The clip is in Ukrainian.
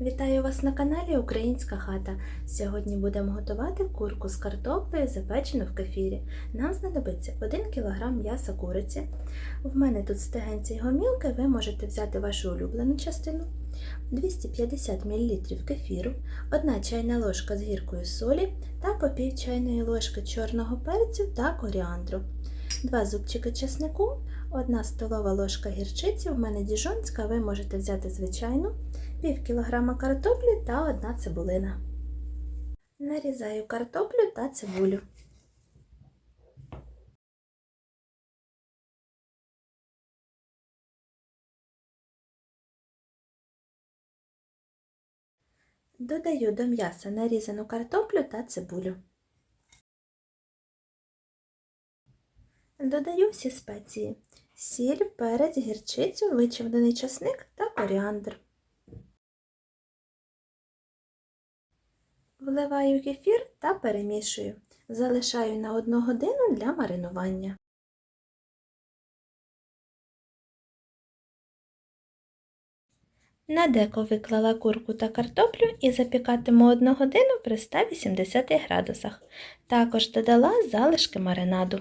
Вітаю вас на каналі Українська хата. Сьогодні будемо готувати курку з картоплею, запечену в кефірі. Нам знадобиться 1 кг м'яса куриці. В мене тут стегенці й гомілки, ви можете взяти вашу улюблену частину, 250 мл кефіру, 1 чайна ложка з гіркою солі та по пів чайної ложки чорного перцю та коріандру, 2 зубчики чеснику, 1 столова ложка гірчиці, в мене діжонська, ви можете взяти звичайну пів кілограма картоплі та одна цибулина. Нарізаю картоплю та цибулю. Додаю до м'яса нарізану картоплю та цибулю. Додаю всі спеції: сіль, перець, гірчицю, вичавлений часник та коріандр. Вливаю кефір та перемішую. Залишаю на 1 годину для маринування. На деко виклала курку та картоплю і запікатиму 1 годину при 180 градусах. Також додала залишки маринаду.